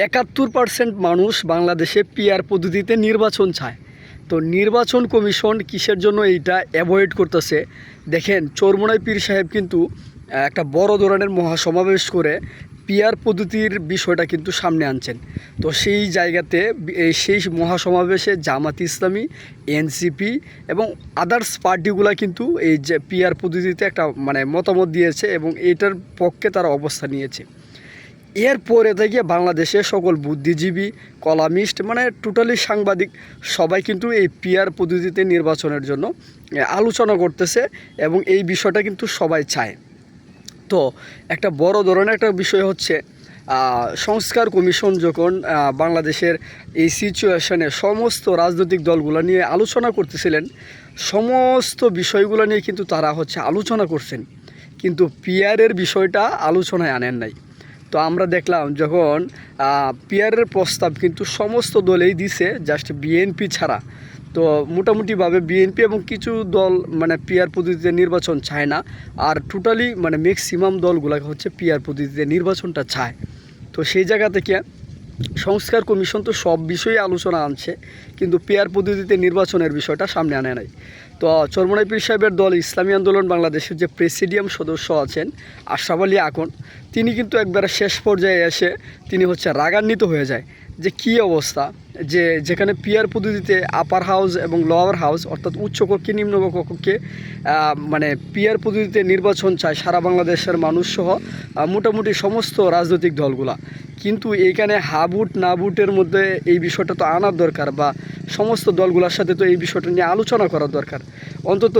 একাত্তর পার্সেন্ট মানুষ বাংলাদেশে পিআর পদ্ধতিতে নির্বাচন চায়। তো নির্বাচন কমিশন কিসের জন্য এইটা অ্যাভয়েড করতেছে? দেখেন, চরমোনাই পীর সাহেব কিন্তু একটা বড় ধরনের মহাসমাবেশ করে পিআর পদ্ধতির বিষয়টা কিন্তু সামনে আনছেন। তো সেই জায়গাতে সেই মহাসমাবেশে জামাত ইসলামী এনসিপি এবং আদার্স পার্টিগুলা কিন্তু এই যে পিআর পদ্ধতিতে একটা মানে মতামত দিয়েছে এবং এইটার পক্ষে তারা অবস্থা নিয়েছে। এরপরে থেকে বাংলাদেশে সকল বুদ্ধিজীবী, কলামিস্ট মানে টোটালি সাংবাদিক সবাই কিন্তু এই পিআর পদ্ধতিতে নির্বাচনের জন্য আলোচনা করতেছে এবং এই বিষয়টা কিন্তু সবাই চায়। তো একটা বড় ধরনের একটা বিষয় হচ্ছে সংস্কার কমিশন যখন বাংলাদেশের এই সিচুয়েশনে সমস্ত রাজনৈতিক দলগুলো নিয়ে আলোচনা করতেছিলেন, সমস্ত বিষয়গুলো নিয়ে কিন্তু তারা হচ্ছে আলোচনা করছেন। কিন্তু পিয়ারের বিষয়টা আলোচনায় আনেন নাই। তো আমরা দেখলাম যখন পিয়ারের প্রস্তাব কিন্তু সমস্ত দলেই দিছে জাস্ট বিএনপি ছাড়া। তো মোটামুটিভাবে বিএনপি এবং কিছু দল মানে পিয়ার পদ্ধতিতে নির্বাচন চায় না, আর টোটালি মানে ম্যাক্সিমাম দলগুলো হচ্ছে পিয়ার পদ্ধতিতে নির্বাচনটা চায়। তো সেই জায়গা থেকে সংস্কার কমিশন তো সব বিষয়ে আলোচনা আনছে, কিন্তু পেয়ার পদ্ধতিতে নির্বাচনের বিষয়টা সামনে আনে নাই। তো, চরমনাই পীর সাহেবের দল ইসলামী আন্দোলন বাংলাদেশের যে প্রেসিডিয়াম সদস্য আছেন আশরাফ আলী আকন, তিনি কিন্তু একবারে শেষ পর্যায়ে এসে তিনি হচ্ছে রাগান্বিত হয়ে যায় যে কি অবস্থা। যে যেখানে পিয়ার পদ্ধতিতে আপার হাউস এবং লোয়ার হাউস অর্থাৎ উচ্চ কক্ষে, নিম্ন কক্ষে মানে পিয়ার পদ্ধতিতে নির্বাচন চায় সারা বাংলাদেশের মানুষ সহ মোটামুটি সমস্ত রাজনৈতিক দলগুলা। কিন্তু এইখানে হাবুট না বুটের মধ্যে এই বিষয়টা তো আনার দরকার বা সমস্ত দলগুলোর সাথে তো এই বিষয়টা নিয়ে আলোচনা করার দরকার। অন্তত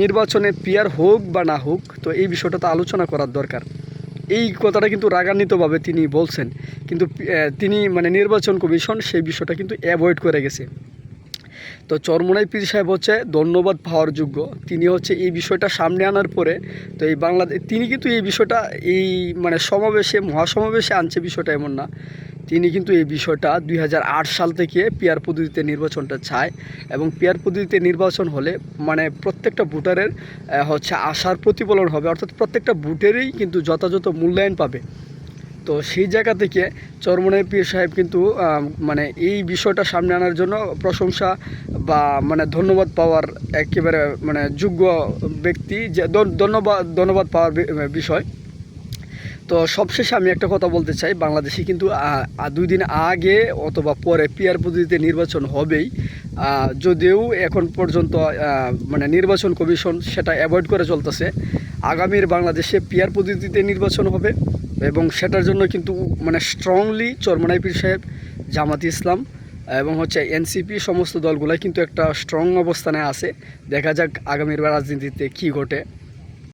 নির্বাচনে পিয়ার হোক বা না হোক, তো এই বিষয়টা তো আলোচনা করার দরকার। এই কথাটা কিন্তু রাগান্বিতভাবে তিনি বলছেন। কিন্তু তিনি মানে নির্বাচন কমিশন সেই বিষয়টা কিন্তু অ্যাভয়েড করে গেছে। তো চরমোনাই পীর সাহেব হচ্ছে ধন্যবাদ পাওয়ার যোগ্য। তিনি হচ্ছে এই বিষয়টা সামনে আনার পরে তো এই বাংলাদেশ তিনি কিন্তু এই বিষয়টা এই মানে সমাবেশে, মহাসমাবেশে আনছে বিষয়টা এমন না। তিনি কিন্তু এই বিষয়টা দুই হাজার আট সাল থেকে পিয়ার পদ্ধতিতে নির্বাচনটা চায় এবং পিয়ার পদ্ধতিতে নির্বাচন হলে মানে প্রত্যেকটা ভোটারের হচ্ছে আশার প্রতিফলন হবে। অর্থাৎ প্রত্যেকটা ভোটেরই কিন্তু যথাযথ মূল্যায়ন পাবে। তো সেই জায়গা থেকে চরমনাই পীর সাহেব কিন্তু মানে এই বিষয়টা সামনে আনার জন্য প্রশংসা বা মানে ধন্যবাদ পাওয়ার একেবারে মানে যোগ্য ব্যক্তি যে ধন্যবাদ ধন্যবাদ পাওয়ার বিষয়। তো সবশেষে আমি একটা কথা বলতে চাই, বাংলাদেশে কিন্তু দুই দিন আগে অথবা পরে পিয়ার পদ্ধতিতে নির্বাচন হবেই। যদিও এখন পর্যন্ত মানে নির্বাচন কমিশন সেটা অ্যাভয়েড করে চলতেছে। আগামীর বাংলাদেশে পিয়ার পদ্ধতিতে নির্বাচন হবে এবং সেটার জন্য কিন্তু মানে স্ট্রংলি চরমনাই পীর সাহেব, জামাত ইসলাম এবং হচ্ছে এনসিপি সমস্ত দলগুলাই কিন্তু একটা স্ট্রং অবস্থানে আছে। দেখা যাক আগামীর রাজনীতিতে কী ঘটে।